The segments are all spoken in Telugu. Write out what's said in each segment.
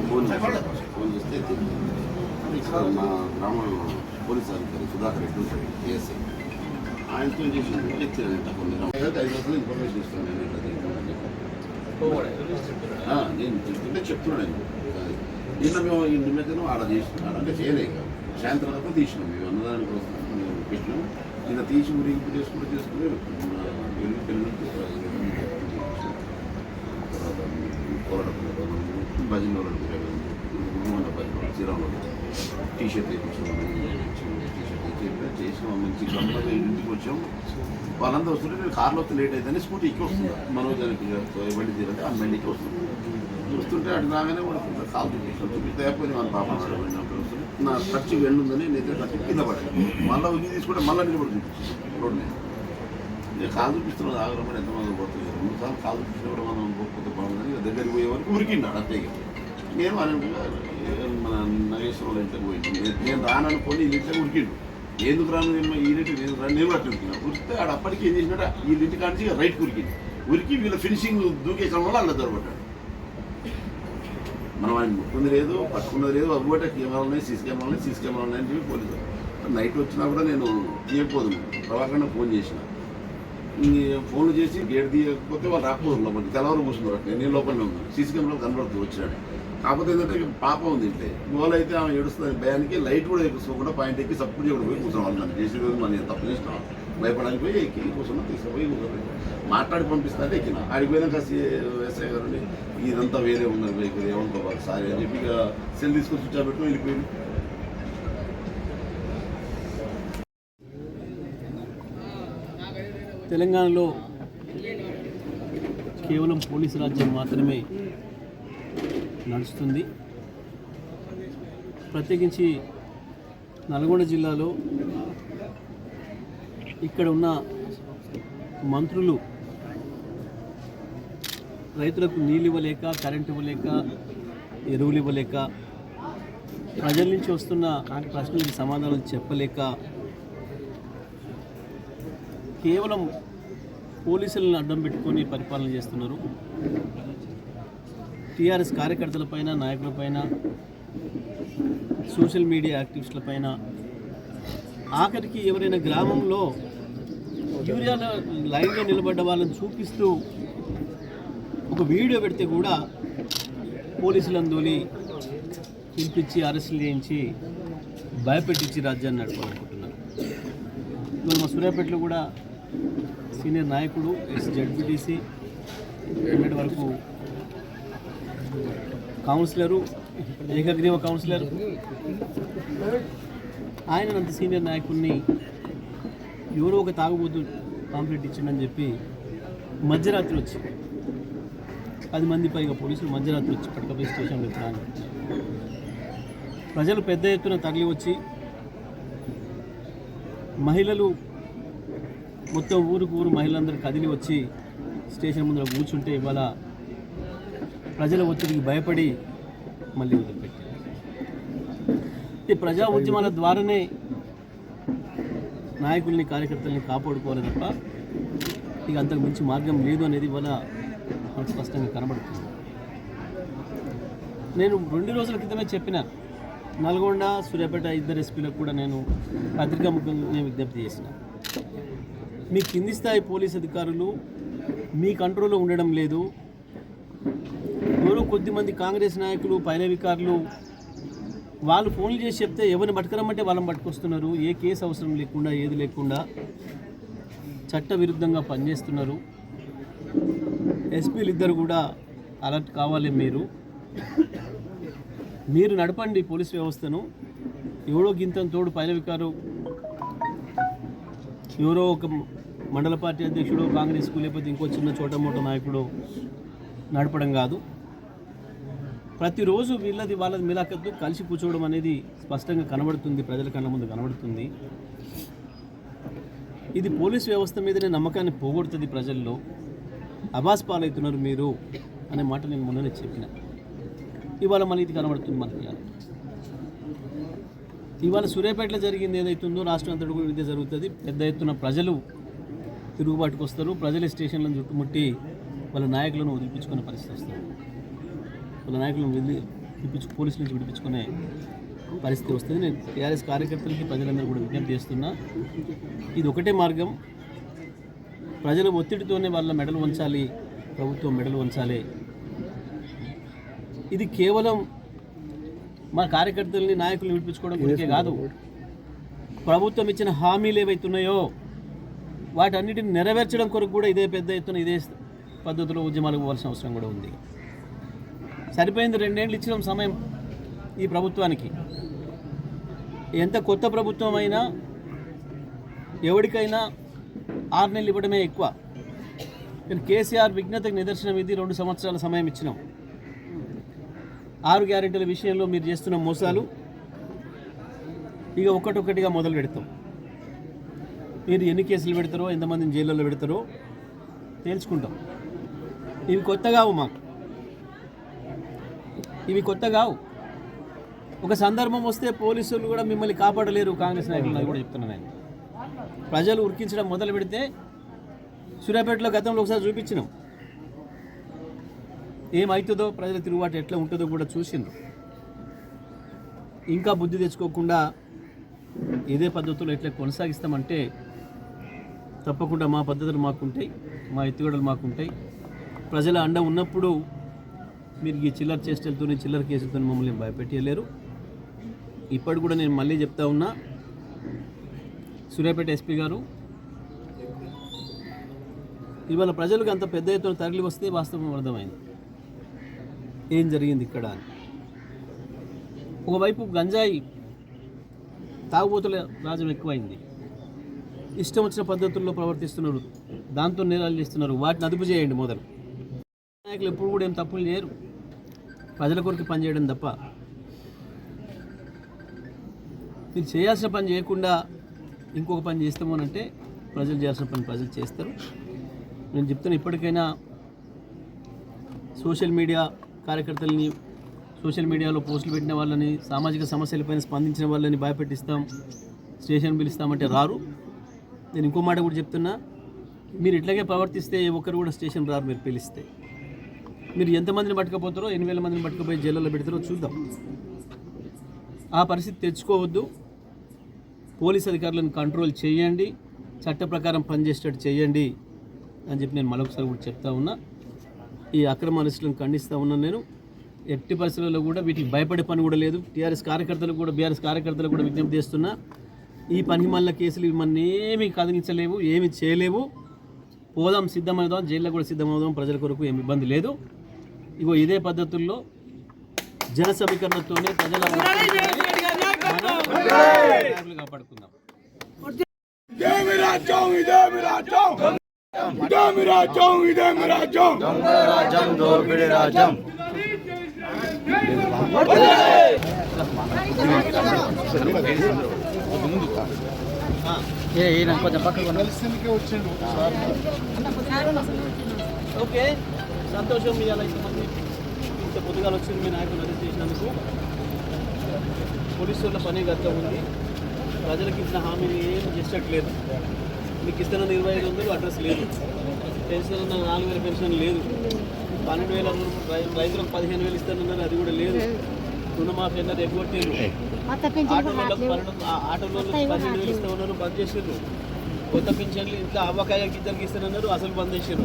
ఫోన్ చేస్తే ఇక్కడ మా గ్రామంలో పోలీస్ అధికారి సుధాకర్ రెడ్డి ఉంటాడు ఏఎస్ఐ ఆయనతో చేసి ఐదు రోజులు ఇన్ఫర్మేషన్ ఇస్తాను నేను ఇట్లా నేను చెప్తుంటే చెప్తున్నాను అది. నిన్న మేము ఇంటి మధ్యన ఆడ చేసినాం అంటే చేయలేక సాయంత్రం దాకా తీసినాం మేము అన్నదానికి వస్తాం మేము పెట్టినాం నిన్న తీసి ఊరికి చేసుకుంటూ చేసుకుని పెళ్ళి పోరాటం భజన భజన Sriramulu T shirt T shirt వేయించి చేసాం మంచి కంపెనీ ఇంటికి వచ్చాం. వాళ్ళందరూ వస్తుంటే నేను కార్లో వస్తే లేట్ అయిందని స్కూటీకి వస్తుంది మనోజ్ అని బండి తీరంటే ఆ బండికి వస్తుంది చూస్తుంటే అటు రాగానే వాడు కొంచెం కాలు చూపిస్తాను చూపిస్తే అయిపోయింది వాళ్ళ పాప నా ఖర్చు వెళ్ళుందని నేను ఖర్చు కింద పడ్డాను మళ్ళీ ఉగి తీసుకుంటే మళ్ళీ నిలబడి చూపిస్తాను రోడ్డు నేను కాలు చూపిస్తున్నాను ఆగ్రహం ఎంతమంది పడుతుంది రెండు సార్లు కాలు చూపించినప్పుడు మనం పోకపోతే దగ్గరికి పోయే వరకు ఉరికిన్నాడు అంతే నేను అనుకుంటా మన నగేశ్వరం ఇంట్లోకి పోయింది. నేను- నేను రాననుకొని ఈ ఇంట్లో ఉరికిండు. ఎందుకు రాను? నేను ఈ ఇంటికి నేను రాను నేను అట్లా ఉరికినా ఉరికితే ఆడ అప్పటికి ఏం చేసినాడు ఈ ఇంటి కాడిచి రైట్ ఉరికింది ఉరికి వీళ్ళ ఫినిషింగ్ దూకే వల్ల అలా దొరబడ్డాడు మనం ఆయన ముట్టుకుంది లేదు పట్టుకున్నది లేదు అవి కూడా కెమెరా ఉన్నాయి సీసీ కెమెరా ఉన్నాయి సీసీ కెమెరా ఉన్నాయని చెప్పి పోలీసు నైట్ వచ్చినా కూడా నేను తీయకపోదు ప్రభాకర్ ఫోన్ చేసిన. ఫోన్లు ఫోన్ చేసి గేట్ తీయకపోతే వాళ్ళు రాకపోతున్నారు లోపలికి. తెల్లవారు కూర్చున్నారు అట్లా నేను లోపలనే ఉన్నాను. సీసీ కెమెరా కనబడుతుంది వచ్చినాడు కాకపోతే ఏంటంటే పాప ఉంది ఇంట్లో గోల్ అయితే ఆమె ఏడుస్తుంది భయానికి లైట్ కూడా ఎక్కించుకోకుండా పాయింట్ ఎక్కి సపోర్ట్ చేయకుండా పోయి కూర్చున్నాం. వాళ్ళు నన్ను చేసి రోజు మనం తప్పు చేసినాం. భయపడానికి పోయి ఎక్కి కూర్చున్నా. తీసుకుపోయి కూర్చోబెట్టి. మాట్లాడి పంపిస్తాంటే ఎక్కిన. ఆడికి పోయినాక ఎస్ఐ గారు ఇదంతా వేరే ఉన్నది వెహికల్ ఏమనుకోవాలి సారీ అని చెప్పి ఇక సెల్ తీసుకొని స్విచ్ పెట్టుకుని వెళ్ళిపోయింది. తెలంగాణలో కేవలం పోలీసు రాజ్యం మాత్రమే నడుస్తుంది. ప్రత్యేకించి నల్గొండ జిల్లాలో ఇక్కడ ఉన్న మంత్రులు రైతులకు నీళ్ళు ఇవ్వలేక కరెంటు ఇవ్వలేక ఎరువులు ఇవ్వలేక ప్రజల నుంచి వస్తున్న ప్రశ్నలకు సమాధానం చెప్పలేక కేవలం పోలీసులను అడ్డం పెట్టుకొని పరిపాలన చేస్తున్నారు. టీఆర్ఎస్ కార్యకర్తలపైన నాయకులపైన సోషల్ మీడియా యాక్టివిస్టులపైన ఆఖరికి ఎవరైనా గ్రామంలో యూరియాల లైన్లో నిలబడ్డ వాళ్ళని చూపిస్తూ ఒక వీడియో పెడితే కూడా పోలీసులను పిలిపించి అరెస్టులు చేయించి భయపెట్టించి రాజ్యాన్ని నడపాలనుకుంటున్నారు ఇవాళ మా సూర్యాపేటలో కూడా సీనియర్ నాయకుడు ఎస్ జడ్పీటీసీ నిన్నటి వరకు కౌన్సిలరు ఏకగ్రీవ కౌన్సిలర్. ఆయన అంత సీనియర్ నాయకుడిని ఎవరో ఒక తాగుబోతు కాంప్లీట్ ఇచ్చిండని చెప్పి మధ్యరాత్రి వచ్చి పది మంది పైగా పోలీసులు మధ్యరాత్రి వచ్చి పడకపోయి స్టేషన్లో ప్రాణం ప్రజలు పెద్ద ఎత్తున తరలి వచ్చి మహిళలు మొత్తం ఊరుకు ఊరు మహిళలందరూ కదిలి వచ్చి స్టేషన్ ముందర కూర్చుంటే ఇవాళ ప్రజల ఒత్తిడికి భయపడి మళ్ళీ వదిలిపెట్టారు. ఈ ప్రజా ఉద్యమాల ద్వారానే నాయకుల్ని కార్యకర్తల్ని కాపాడుకోవాలి తప్ప ఇక అంతకు మించి మార్గం లేదు అనేది ఇవాళ మనకు స్పష్టంగా కనబడుతుంది. నేను రెండు రోజుల క్రితమే చెప్పిన నల్గొండ సూర్యాపేట ఇద్దరు ఎస్పీలకు కూడా నేను పత్రికా ముఖ్యంగా విజ్ఞప్తి చేసిన. మీ కింది స్థాయి పోలీస్ అధికారులు మీ కంట్రోల్లో ఉండడం లేదు. ఎవరో కొద్దిమంది కాంగ్రెస్ నాయకులు పైన అధికారులు వాళ్ళు ఫోన్లు చేసి చెప్తే ఎవరిని పట్టుకురమ్మంటే వాళ్ళని పట్టుకొస్తున్నారు. ఏ కేసు అవసరం లేకుండా ఏది లేకుండా చట్ట విరుద్ధంగా పనిచేస్తున్నారు. ఎస్పీలు ఇద్దరు కూడా అలర్ట్ కావాలి మీరు. మీరు నడపండి పోలీస్ వ్యవస్థను. ఎవడో గింతం తోడు పైనవికారు ఎవరో ఒక మండల పార్టీ అధ్యక్షుడు కాంగ్రెస్కు లేకపోతే ఇంకో చిన్న చోట మోట నాయకుడు నడపడం కాదు. ప్రతిరోజు వీళ్ళది వాళ్ళది మిలాఖత్తు కలిసి కూర్చోవడం అనేది స్పష్టంగా కనబడుతుంది ప్రజల కళ్ళ ముందు కనబడుతుంది. ఇది పోలీస్ వ్యవస్థ మీదనే నమ్మకాన్ని పోగొడుతుంది ప్రజల్లో. అబాస్ పాలవుతున్నారు మీరు అనే మాట నేను మొన్ననే చెప్పిన. ఇవాళ మన ఇది కనబడుతుంది మనకి ఇవాళ. ఇవాళ సూర్యాపేటలో జరిగింది ఏదైతుందో రాష్ట్రం అంతటి కూడా ఇదే జరుగుతుంది. పెద్ద ఎత్తున ప్రజలు తిరుగుబాటుకు వస్తారు ప్రజల స్టేషన్లను చుట్టుముట్టి వాళ్ళ నాయకులను వదిలిపించుకునే పరిస్థితి వస్తుంది. వాళ్ళ నాయకులను వెళ్ళి విడిపించు పోలీసుల నుంచి విడిపించుకునే పరిస్థితి వస్తుంది. నేను టీఆర్ఎస్ కార్యకర్తలకి ప్రజలందరూ కూడా విజ్ఞప్తి చేస్తున్నా. ఇది ఒకటే మార్గం. ప్రజల ఒత్తిడితోనే వాళ్ళ మెడలు ఉంచాలి ప్రభుత్వం మెడలు ఉంచాలి ఇది కేవలం మా కార్యకర్తల్ని నాయకులు విడిపించుకోవడం గురికే కాదు. ప్రభుత్వం ఇచ్చిన హామీలు ఏవైతున్నాయో వాటన్నిటిని నెరవేర్చడం కొరకు కూడా ఇదే పెద్ద ఎత్తున ఇదే పద్ధతిలో ఉద్యమాలకు పోవాల్సిన అవసరం కూడా ఉంది. సరిపోయింది రెండేళ్ళు ఇచ్చిన సమయం ఈ ప్రభుత్వానికి. ఎంత కొత్త ప్రభుత్వం అయినా ఎవరికైనా ఆరు నెలలు ఇవ్వడమే ఎక్కువ. నేను కేసీఆర్ విజ్ఞతకు నిదర్శనం ఇది రెండు సంవత్సరాల సమయం ఇచ్చినాం. ఆరు గ్యారెంటీల విషయంలో మీరు చేస్తున్న మోసాలు ఇక ఒక్కటొక్కటిగా మొదలు పెడతాం మీరు ఎన్ని కేసులు పెడతారో ఎంతమందిని జైల్లో పెడతారో తేల్చుకుంటాం. ఇవి కొత్త కావు మాకు. ఇవి కొత్త కావు ఒక సందర్భం వస్తే పోలీసులు కూడా మిమ్మల్ని కాపాడలేరు కాంగ్రెస్ నాయకులు కూడా చెప్తున్నాను నేను. ప్రజలు ఉరికించడం మొదలు పెడితే సూర్యాపేటలో గతంలో ఒకసారి చూపించినాం. ఏమవుతుందో ప్రజల తిరుగుబాటు ఎట్లా ఉంటుందో కూడా చూసిండ్రు. ఇంకా బుద్ధి తెచ్చుకోకుండా ఇదే పద్ధతిలో ఎట్లా కొనసాగిస్తామంటే తప్పకుండా మా పద్ధతులు మాకుంటాయి మా ఎత్తుగడలు మాకుంటాయి. ప్రజల అండ ఉన్నప్పుడు మీరు ఈ చిల్లర చేష్టలతోని చిల్లర కేసులతో మమ్మల్ని భయపెట్టలేరు ఇప్పటి కూడా నేను మళ్ళీ చెప్తా ఉన్నా సూర్యాపేట ఎస్పీ గారు ఇవాళ ప్రజలకు అంత పెద్ద ఎత్తున తరలి వస్తే వాస్తవం అర్థమైంది. ఏం జరిగింది ఇక్కడ అని. ఒకవైపు గంజాయి తాగుబోతుల రాజ్యం ఎక్కువైంది. ఇష్టం వచ్చిన పద్ధతుల్లో ప్రవర్తిస్తున్నారు. దాంతో నేరాలు చేస్తున్నారు. వాటిని అదుపు చేయండి మొదలు. నాయకులు ఎప్పుడు కూడా ఏం తప్పులు చేయరు. ప్రజల కొరకు పనిచేయడం తప్ప. మీరు చేయాల్సిన పని చేయకుండా ఇంకొక పని చేస్తాము అని అంటే ప్రజలు చేయాల్సిన పని ప్రజలు చేస్తారు. నేను చెప్తాను ఇప్పటికైనా సోషల్ మీడియా కార్యకర్తలని సోషల్ మీడియాలో పోస్టులు పెట్టిన వాళ్ళని సామాజిక సమస్యలపైన స్పందించిన వాళ్ళని భయపెట్టిస్తాం స్టేషన్ పిలుస్తామంటే రారు. నేను ఇంకో మాట కూడా చెప్తున్నా. మీరు ఇట్లాగే ప్రవర్తిస్తే ఏ ఒక్కరు కూడా స్టేషన్ రారు మీరు పిలిస్తే. మీరు ఎంతమందిని పట్టుకపోతారో ఎన్ని వేల మందిని పట్టుకుపోయి జైల్లో పెడతారో చూద్దాం. ఆ పరిస్థితి తెచ్చుకోవద్దు. పోలీస్ అధికారులను కంట్రోల్ చేయండి. చట్ట ప్రకారం పనిచేసేటట్టు చేయండి అని చెప్పి నేను మరొకసారి కూడా చెప్తా ఉన్నా. ఈ అక్రమ అరెస్టులను ఖండిస్తూ ఉన్నాను నేను. ఎట్టి పరిస్థితుల్లో కూడా వీటికి భయపడే పని కూడా లేదు. టీఆర్ఎస్ కార్యకర్తలు కూడా బీఆర్ఎస్ కార్యకర్తలు కూడా విజ్ఞప్తి చేస్తున్నా. ఈ పని మళ్ళీ కేసులు ఇవన్నీ ఏమీ కదిలించలేవు ఏమీ చేయలేవు పోదాం సిద్ధమవుదాం జైల్లో కూడా సిద్ధమవుదాం ప్రజల కొరకు ఏమి ఇబ్బంది లేదు ఇగో ఇదే పద్ధతుల్లో జన సమీకరణతోనే ప్రజల కాపాడుకుందాం రాజ్యం రాజ్యం కొంచెం పక్కకు ఓకే. సంతోషం మీ అలా ఇంతమంది ఇంత పొద్దుగాలు వచ్చింది మీ నాయకులు అరెస్ట్ చేసినందుకు పోలీసు వాళ్ళ పని గత ఉంది. ప్రజలకు ఇచ్చిన హామీని ఏం చేసినట్లేదు మీకు ఇస్తున్న ఇరవై ఐదు వందలు అడ్రస్ లేదు. పెన్షన్ ఉన్న నాలుగు వేల పెన్షన్ లేదు. పన్నెండు వేల రైతులకు పదిహేను వేలు ఇస్తానన్నారు అది కూడా లేదు. రుణమాఫీ పన్నెండు ఆ- ఆటోలో పన్నెండు వేలు ఇస్తా ఉన్నారు బంద్ చేసారు కొత్త పింఛన్లు ఇంకా అవ్వకాయ గిద్దరికి ఇస్తానన్నారు అసలు బంద్ చేసారు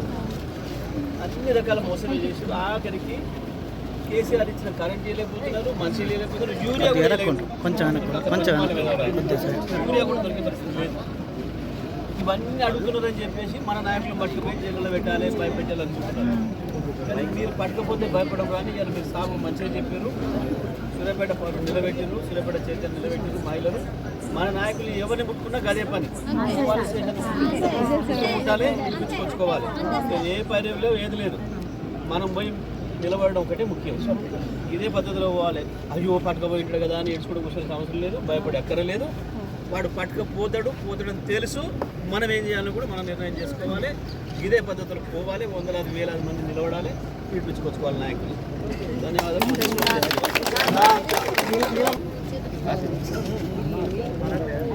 అన్ని రకాల మోసమే చేసారు ఆఖరికి కేసీఆర్ ఇచ్చిన కరెంట్ ఇవ్వలేకపోతున్నారు మంచి ఇవ్వలేకపోతున్నారు యూరియా కూడా ఇవ్వలేకపోతున్నారు. కొంచెం కొంచెం యూరియా కూడా దొరికే పరిస్థితి లేదు. ఇవన్నీ అడుగుతున్నారని చెప్పేసి మన నాయకులు పట్టుకుపోయి జైల్లో పెట్టాలి భయపెట్టాలనుకుంటున్నారు కానీ మీరు పట్టుకపోతే భయపడవు కానీ ఇవాళ మీరు సాగు మంచిగా చెప్పారు. సూర్యాపేట పౌరులు నిలబెట్టారు సూర్యాపేట చైతన్య నిలబెట్టారు మహిళలు. మన నాయకులు ఎవరిని ముట్టుకున్నా గదే పని. పిలుచుకొచ్చుకోవాలి ఇంకా ఏ పని లేవు ఏది లేదు. మనం పోయి నిలబడడం ఒకటే ముఖ్యం. ఇదే పద్ధతిలో పోవాలి. అయ్యో పట్టుకపోయి ఉంటాడు కదా అని ఏడ్చుకోవడం కూర్చొని అవసరం లేదు భయపడి ఎక్కరలేదు వాడు పట్టుకపోతాడు పోతాడని తెలుసు. మనం ఏం చేయాలో కూడా మనం నిర్ణయం చేసుకోవాలి. ఇదే పద్ధతిలో పోవాలి. వందలాది వేలాది మంది నిలబడాలి పిలిపించుకొచ్చుకోవాలి నాయకులు. ధన్యవాదాలు.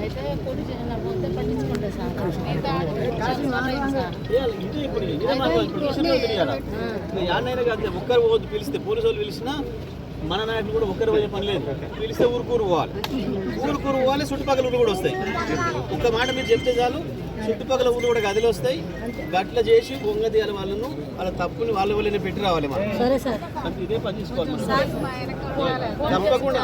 అయితే పోలీస్ స్టేషన్ పోతే పట్టించుకుంటే సార్ మిగతా ఇప్పుడు ఒక్కరు పోవద్దు పిలిస్తే పోలీసు వాళ్ళు పిలిచినా మన నాయకులు కూడా ఒక్కరు పోయే పని లేదు పిలిస్తే ఊరుకూరు పోవాలి. ఊరుకూరు పోవాలి చుట్టుపక్కల ఊరు కూడా వస్తాయి. ఒక్క మాట మీరు చెప్తే చాలు. చుట్టుపక్కల ఊరు కూడా గదిలో వస్తాయి. గట్ల చేసి బొంగ తీయాలి వాళ్ళను. వాళ్ళ తప్పుని వాళ్ళ వాళ్ళని పెట్టి రావాలి మనం. సరే సార్. ఇదే పని తీసుకోవాలి తప్పకుండా.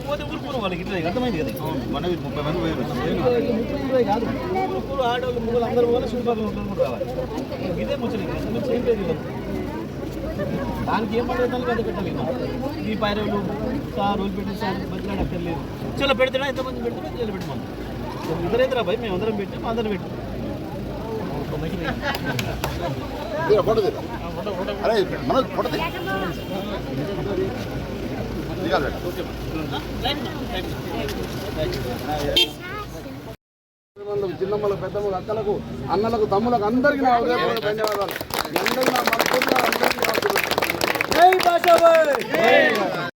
పోతే ఊరుకూరు వాళ్ళకి ఇట్లా అర్థమైంది కదా? మనవి ముప్పై మంది పోయారు. ముప్పై కాదు. ఊరుకూరు ఆడవాళ్ళు ముగ్గురు అందరూ పోవాలి చుట్టుపక్కల ఉంటారు కూడా రావాలి. ఇదే ముచ్చట. ఏం లేదు. దానికి ఏం పడేదాన్ని పెద్ద పెట్టాలి ఇక. ఈ పైరవులు సార్ రోజు పెట్టి సార్ బతిలాడు అక్కర్లేదు చలో పెడతాడా? ఎంతమంది పెడతాడో చలో పెట్టమని ఇద్దరైతే భయ్ మేము అందరం పెట్టాం అందరం పెట్టాం. ఫోటో తీరా అరే మనోజ్ ఫోటో తీ. దిగాలి బేటా. చిన్నమ్మల పెద్దమ్మల అక్కలకు అన్నలకు తమ్ములకు అందరికీ నా హృదయపూర్వక ధన్యవాదాలు. అందరికీ నా అందరికీ నా హృదయపూర్వక